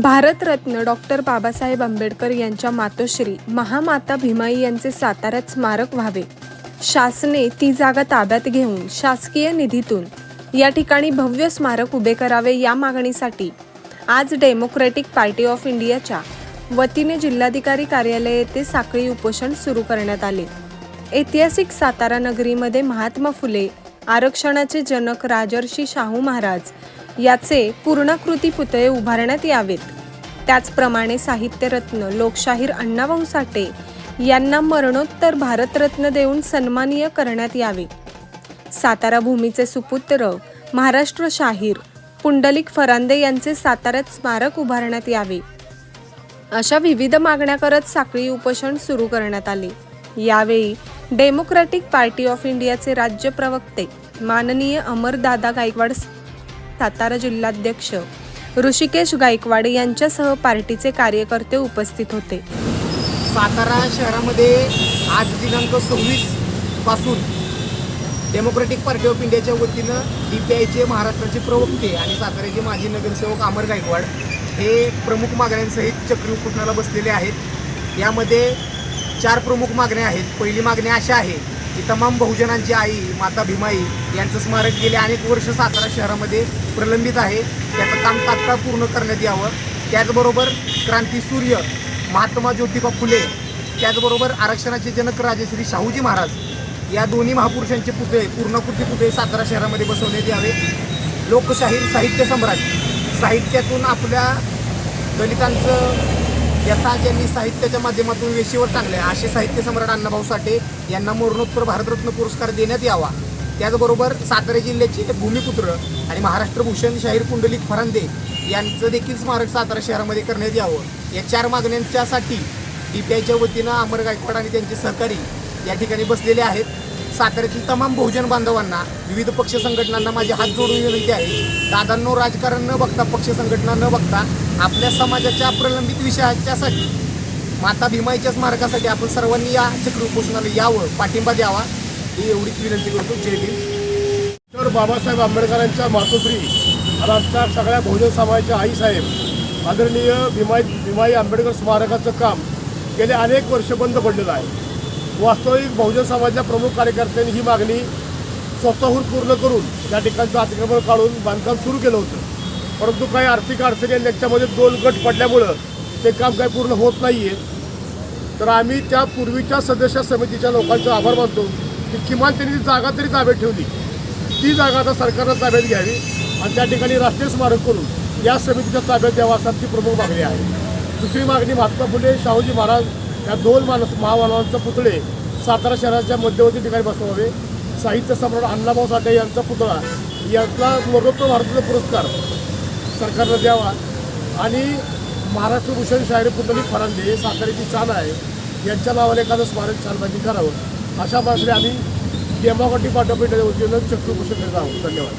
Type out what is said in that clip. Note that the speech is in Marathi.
भारतरत्न डॉक्टर बाबासाहेब आंबेडकर यांच्या मातोश्री महामाता भीमाई यांचे साताऱ्यात स्मारक व्हावे. शासने ती जागा ताब्यात घेऊन शासकीय निधीतून या ठिकाणी भव्य स्मारक उभे करावे या मागणीसाठी आज डेमोक्रॅटिक पार्टी ऑफ इंडियाच्या वतीने जिल्हाधिकारी कार्यालय येथे साखळी उपोषण सुरू करण्यात आले. ऐतिहासिक सातारा नगरीमध्ये महात्मा फुले आरक्षणाचे जनक राजर्षी शाहू महाराज याचे पूर्णाकृती पुतळे उभारण्यात यावेत. त्याचप्रमाणे साहित्यरत्न लोकशाहीर अण्णाभाऊ साठे यांना मरणोत्तर भारतरत्न देऊन सन्मानीय करण्यात यावे. सातारा भूमीचे सुपुत्र महाराष्ट्र शाहीर पुंडलिक फरांदे यांचे साताऱ्यात स्मारक उभारण्यात यावे. अशा विविध मागण्या करत साखळी उपोषण सुरू करण्यात आले. यावेळी डेमोक्रॅटिक पार्टी ऑफ इंडियाचे राज्य प्रवक्ते माननीय अमरदादा गायकवाड सातारा जिल्हाध्यक्ष ऋषिकेश गायकवाड यांच्यासह पार्टीचे कार्यकर्ते उपस्थित होते. सातारा शहरामध्ये आज दिनांक सव्वीसपासून डेमोक्रेटिक पार्टी ऑफ इंडियाच्या वतीनं डी पी आयचे महाराष्ट्राचे प्रवक्ते आणि साताऱ्याचे माजी नगरसेवक अमर गायकवाड हे प्रमुख मागण्यांसहित चक्री उपटणाला बसलेले आहेत. यामध्ये चार प्रमुख मागण्या आहेत. पहिली मागणी अशा आहे ही तमाम बहुजनांची आई माता भीमाई यांचं स्मारक गेले अनेक वर्ष सातारा शहरामध्ये प्रलंबित आहे. त्याचं काम तात्काळ पूर्ण करण्यात यावं. त्याचबरोबर क्रांती सूर्य महात्मा ज्योतिबा फुले त्याचबरोबर आरक्षणाचे जनक राजश्री शाहूजी महाराज या दोन्ही महापुरुषांचे पुतळे पूर्णाकृती पुतळे सातारा शहरामध्ये बसवण्यात यावे. लोकशाहीर साहित्य सम्राट साहित्यातून आपल्या दलितांचं यथा ज्यांनी साहित्याच्या माध्यमातून वेशीवर टाकले असे साहित्य सम्राट अण्णाभाऊ साठे यांना मरणोत्तर भारतरत्न पुरस्कार देण्यात यावा. त्याचबरोबर सातारा जिल्ह्याचे भूमिपुत्र आणि महाराष्ट्र भूषण शाहीर कुंडलिक फरांदे यांचं देखील स्मारक सातारा शहरामध्ये करण्यात यावं. या चार मागण्यांच्यासाठी डी पी आयच्या वतीनं अमर गायकवाड आणि त्यांचे सहकारी या ठिकाणी बसलेले आहेत. साताऱ्यातील तमाम बहुजन बांधवांना विविध पक्ष संघटनांना माझे हात जोडून विनंती आहे. दादांनो राजकारण न बघता पक्ष संघटना न बघता आपल्या समाजाच्या प्रलंबित विषयाच्यासाठी माता भीमाईच्या स्मारकासाठी आपण सर्वांनी या चक्र उपोषणाला यावं पाठिंबा द्यावा. ही एवढीच विनंती करतो. जय भीम. तर बाबासाहेब आंबेडकरांच्या मातोश्री आणि आमच्या सगळ्या बहुजन समाजाच्या आईसाहेब आदरणीय भीमाई भीमाई आंबेडकर स्मारकाचं काम गेले अनेक वर्ष बंद पडलेलं आहे. वास्तविक बहुजन समाजाच्या प्रमुख कार्यकर्त्यांनी ही मागणी स्वतःहून पूर्ण करून त्या ठिकाणचं अतिक्रमण काढून बांधकाम सुरू केलं होतं. परंतु काही आर्थिक अडचणी आणि त्याच्यामध्ये दोन गट पडल्यामुळं ते काम काही पूर्ण होत नाही आहे तर आम्ही त्या पूर्वीच्या सदस्य समितीच्या लोकांचा आभार मानतो की किमान त्यांनी ती जागा तरी ताब्यात ठेवली. ती जागा आता सरकारनं ताब्यात घ्यावी आणि त्या ठिकाणी राष्ट्रीय स्मारक करून या समितीच्या ताब्यात द्यावा असा ती प्रमुख मागणी आहे. दुसरी मागणी महात्मा फुले शाहूजी महाराज या दोन मानस महामानवांचे पुतळे सातारा शहराच्या मध्यवर्ती ठिकाणी बसवावे. साहित्य सम्राट अण्णाभाऊ साठे यांचा पुतळा यातला मरणोत्तर भारताचा पुरस्कार सरकारनं द्यावा. आणि महाराष्ट्र भूषण शाहीर पुतळी फरांदे साताऱ्याची चाल आहे. यांच्या नावाने एखादं स्मारक छानपैकी करावं. अशा मागणी आम्ही डेमोक्रॅटिक पार्टी वतीनं चक्र करत आहोत. धन्यवाद.